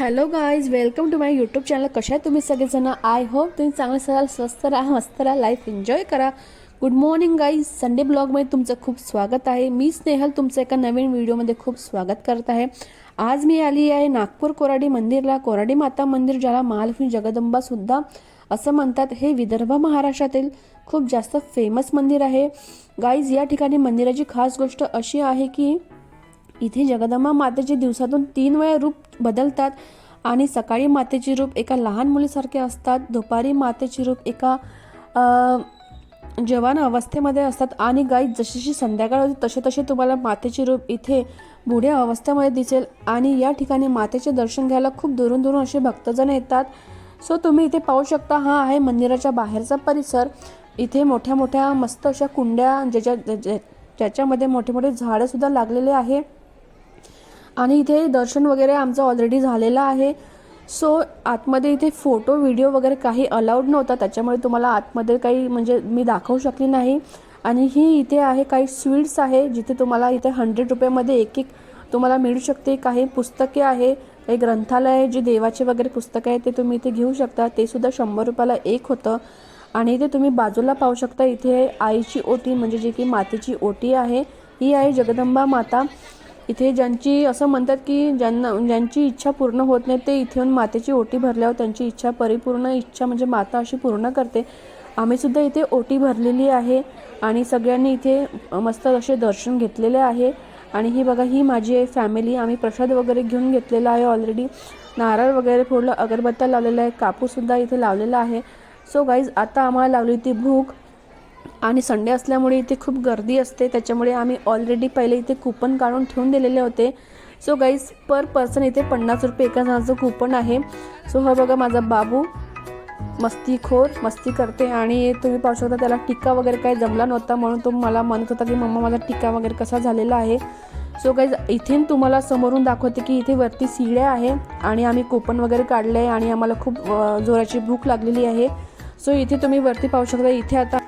Hello guys welcome to my YouTube channel कशा आहे तुम्ही सगळेजण? आय होप तुम्ही चांगले सराल स्वस्त राहा मस्त राहा लाईफ एन्जॉय करा. गुड मॉर्निंग गाईज संडे ब्लॉगमध्ये तुमचं खूप स्वागत आहे. मी स्नेहल तुमचं एका नवीन व्हिडिओमध्ये खूप स्वागत करत आहे. आज मी आली आहे नागपूर कोराडी मंदिरला. कोराडी माता मंदिर ज्याला महालक्ष्मी जगदंबा सुद्धा असं म्हणतात हे विदर्भ महाराष्ट्रातील खूप जास्त फेमस मंदिर आहे. गाईज या ठिकाणी मंदिराची खास गोष्ट अशी आहे की इथे जगदंबा मातेचे दिवसातून तीन वेळा रूप बदलतात आणि सकाळी मातेचे रूप एका लहान मुलीसारखे असतात दुपारी मातेचे रूप एका जवान अवस्थेमध्ये असतात आणि गाई जशी जशी संध्याकाळ होती तसे तसे तुम्हाला मातेचे रूप इथे बुढ्या अवस्थेमध्ये दिसेल आणि या ठिकाणी मातेचे दर्शन घ्यायला खूप दुरून दुरून असे भक्तजण येतात. सो तुम्ही इथे पाहू शकता हा आहे मंदिराच्या बाहेरचा परिसर. इथे मोठ्या मोठ्या मस्त अशा कुंड्या ज्याच्या ज्या- ज्याच्यामध्ये मोठे मोठे झाडंसुद्धा लागलेले आहे. आणि इथे दर्शन वगैरे आमचं ऑलरेडी झालेलं आहे. सो आतमध्ये इथे फोटो व्हिडिओ वगैरे काही अलाउड नव्हता. त्याच्यामुळे तुम्हाला आतमध्ये काही म्हणजे मी दाखवू शकली नाही. आणि ही इथे आहे काही स्वीट्स आहे जिथे तुम्हाला इथे हंड्रेड रुपयामध्ये एक एक तुम्हाला मिळू शकते. काही पुस्तके आहे काही ग्रंथालय आहे जे देवाचे वगैरे पुस्तकं आहे ते तुम्ही इथे घेऊ शकता. ते सुद्धा शंभर रुपयाला एक होतं. आणि इथे तुम्ही बाजूला पाहू शकता इथे आईची ओटी म्हणजे जी की मातेची ओटी आहे ही आहे जगदंबा माता. इथे ज्यांची असं म्हणतात की ज्यांना ज्यांची इच्छा पूर्ण होत नाही ते इथे येऊन मातेची ओटी भरल्यावर त्यांची इच्छा परिपूर्ण इच्छा म्हणजे माता अशी पूर्ण करते. आम्ही सुद्धा इथे ओटी भरलेली आहे आणि सगळ्यांनी इथे मस्त असे दर्शन घेतलेले आहे. आणि ही बघा ही माझी आहे फॅमिली आम्ही प्रसाद वगैरे घेऊन घेतलेला आहे ऑलरेडी नारळ वगैरे फोडलं अगरबत्त्या लावलेला आहे कापूससुद्धा इथे लावलेला आहे. सो गाईज आता आम्हाला लावली होती भूक. आणि संडे असल्यामुळे इथे खूप गर्दी असते. त्याच्यामुळे आम्ही ऑलरेडी पहिले इथे कुपन काढून ठेवून दिलेले होते. सो गाईज पर पर्सन इथे पन्नास रुपये एका जणाचं कुपन आहे. सो हा बघा माझा बाबू मस्तीखोर मस्ती करते. आणि तुम्ही पाहू शकता त्याला टिक्का वगैरे काही जमला नव्हता म्हणून तो मला म्हणत होता की मम्मा माझा टिक्का वगैरे कसा झालेला आहे? सो गाईज इथे तुम्हाला समोरून दाखवते की इथे वरती सिड्या आहे आणि आम्ही कुपन वगैरे काढलं आहे आणि आम्हाला खूप जोराची भूक लागलेली आहे. सो इथे तुम्ही वरती पाहू शकता इथे आता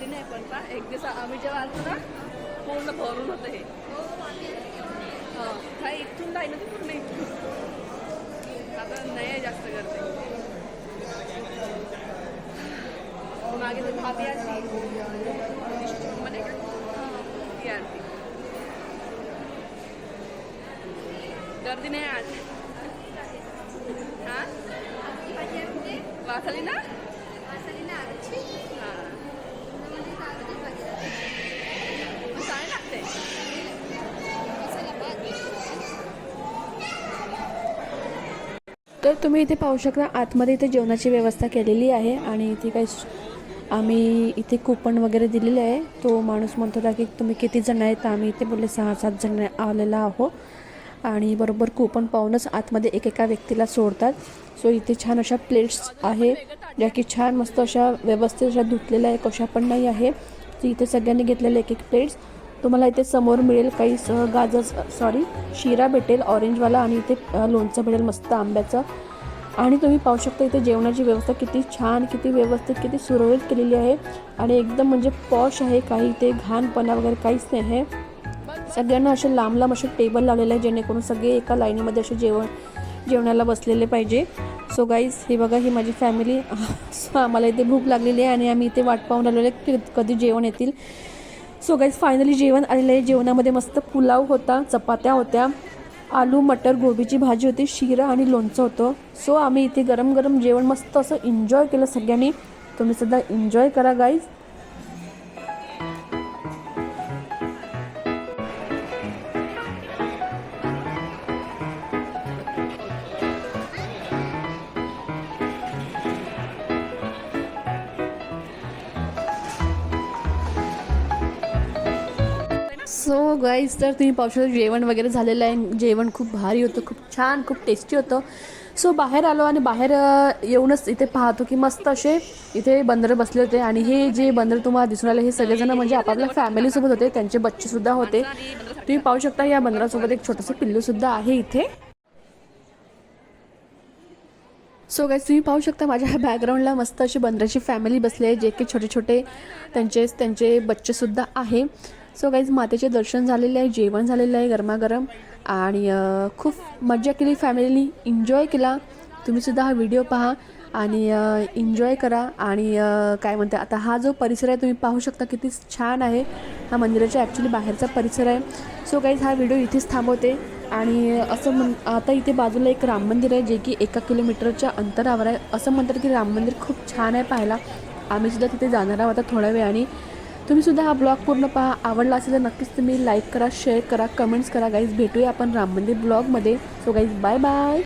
गर्दी नाही पण का एक दिवस आम्ही जेव्हा आलो ना पूर्ण भरून होतं हे. हां काय इथून जाईल ना ते पूर्ण इथून आता नाही आहे जास्त गर्दी. मागे तर भाभी आली. मध्ये ती आरती गर्दी नाही आज. हां? वाचली ना हां चांगली लागते तर तुम्ही इथे पाहू शकता आतमध्ये इथे जेवणाची व्यवस्था केलेली आहे आणि इथे काही आम्ही इथे कुपन वगैरे दिलेले आहे. तो माणूस म्हणत होता की तुम्ही किती जण आहेत? तर आम्ही इथे बोलले सहा सात जण आलेला आहो आणि बरोबर कुपन पाहूनच आतमध्ये एकेका व्यक्तीला सोडतात. सो इथे छान अशा प्लेट्स आहे ज्या की छान मस्त अशा व्यवस्थित अशा धुतलेल्या आहे कशा पण नाही आहे. तर इथे सगळ्यांनी घेतलेले एक एक प्लेट्स तुम्हाला इथे समोर मिळेल काही स गाजर सॉरी शिरा भेटेल ऑरेंजवाला आणि इथे लोणचं भेटेल मस्त आंब्याचं. आणि तुम्ही पाहू शकता इथे जेवणाची व्यवस्था किती छान किती व्यवस्थित किती सुरळीत केलेली आहे. आणि एकदम म्हणजे पॉश आहे काही इथे घाणपणा वगैरे काहीच नाही आहे. सगळ्यांना असे लांब लांब असे टेबल लावलेले आहे जेणेकरून सगळे एका लाईनीमध्ये असे जेवण जेवणाला बसलेले पाहिजे. सो गाईज हे बघा ही माझी फॅमिली सो आम्हाला इथे भूक लागलेली आहे आणि आम्ही इथे वाट पाहून राहिलेलो आहे कधी जेवण येतील. सो गाईज फायनली जेवण आलेलं आहे. जेवणामध्ये मस्त पुलाव होता चपात्या होत्या आलू मटर गोबीची भाजी होती शिरा आणि लोणचं होतं. सो आम्ही इथे गरम गरम जेवण मस्त असं एन्जॉय केलं सगळ्यांनी. तुम्ही सुद्धा एन्जॉय करा गाईज सो गाईज तर तुम्ही पाहू शकता जेवण वगैरे झालेलं आहे. जेवण खूप भारी होतं खूप छान खूप टेस्टी होतं. सो बाहेर आलो आणि बाहेर येऊनच इथे पाहतो की मस्त असे इथे बंदर बसले होते. आणि हे जे बंदर तुम्हाला दिसून आले हे सगळेजण म्हणजे आपापल्या फॅमिलीसोबत होते. त्यांचे बच्चेसुद्धा होते. तुम्ही पाहू शकता या बंदरासोबत एक छोटंसं पिल्लूसुद्धा आहे इथे. सो गाईज तुम्ही पाहू शकता माझ्या बॅकग्राऊंडला मस्त अशी बंदराची फॅमिली बसली आहे जे की छोटे छोटे त्यांचे त्यांचे बच्चेसुद्धा आहे. सो गाईज मातेचे दर्शन झालेले आहे जेवण झालेलं आहे गरमागरम. आणि खूप मजा केली फॅमिलीनी एन्जॉय केला. तुम्हीसुद्धा हा व्हिडिओ पहा आणि एन्जॉय करा. आणि काय म्हणते आता हा जो परिसर आहे तुम्ही पाहू शकता किती छान आहे. हा मंदिराच्या ॲक्च्युली बाहेरचा परिसर आहे. सो गाईज हा व्हिडिओ इथेच थांबवते. आणि असं म्हण आता इथे बाजूला एक राम मंदिर आहे जे की एका किलोमीटरच्या अंतरावर आहे. असं म्हणतात की राम मंदिर खूप छान आहे पाहायला. आम्हीसुद्धा तिथे जाणार आहोत आता थोड्या वेळाने. तुम्ही सुद्धा हा ब्लॉग पूर्ण पहा. आवडला असेल तर नक्कीच तुम्ही लाईक करा शेअर करा कमेंट्स करा. गाईज भेटूया आपण राम मंदिर ब्लॉगमध्ये. So guys bye bye